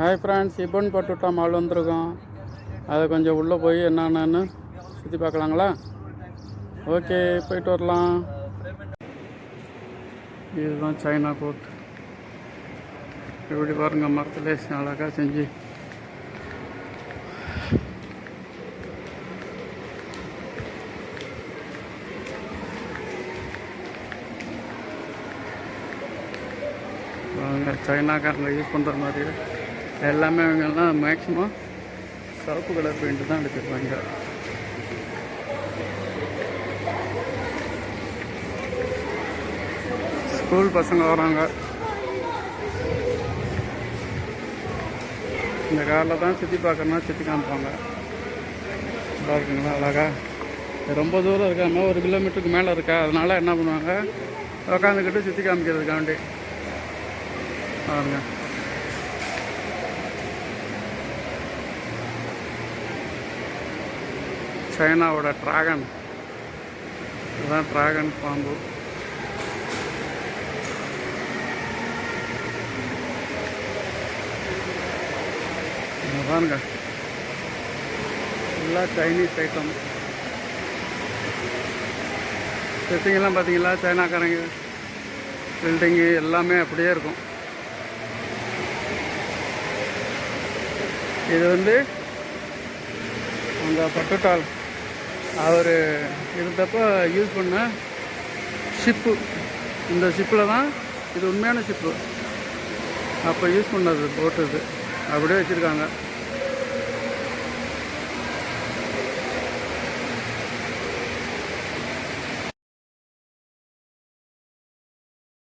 Hi friends இப்போன்னு பட்டுட்டா mall வந்திருக்கோம். அதை கொஞ்சம் உள்ளே போய் என்னென்னு சுற்றி பார்க்கலாங்களா? ஓகே போயிட்டு வரலாம். இதுதான் சைனா கோட் இப்படி பாருங்க மரத்துல அழகாக செஞ்சு. சைனாக்காரங்க யூஸ் பண்ணுற மாதிரி. எல்லாமே அவங்கெல்லாம் மேக்ஸிமம் சிறப்பு கலர் பெயிண்ட் தான் எடுத்துருவாங்க ஸ்கூல் பசங்க வராங்க. இந்த காரில் தான் சுற்றி பார்க்கணும்னா சுற்றி காமிப்பாங்க. நல்லா இருக்குங்களா அழகா? ரொம்ப தூரம் இருக்காம ஒரு கிலோமீட்டருக்கு மேலே இருக்கா? அதனால என்ன பண்ணுவாங்க? உக்காந்துக்கிட்டு சுற்றி காமிக்கிறதுக்காண்டி. பாருங்க. சைனாவோட ட்ராகன் இதுதான் ட்ராகன் பாம்பு இங்க பாருங்க. சைனீஸ் ஐட்டம் செட்டிங்கெல்லாம் பார்த்தீங்களா சைனாக்காரங்க. பில்டிங்கு எல்லாமே அப்படியே இருக்கும். இது வந்து அந்த பட்டுட்டால். அவர் இருந்தப்போ யூஸ் பண்ண ஷிப்பு இந்த ஷிப்பில் தான் இது உண்மையான ஷிப்பு அப்போ யூஸ் பண்ணது போட்டு இது அப்படியே வச்சுருக்காங்க.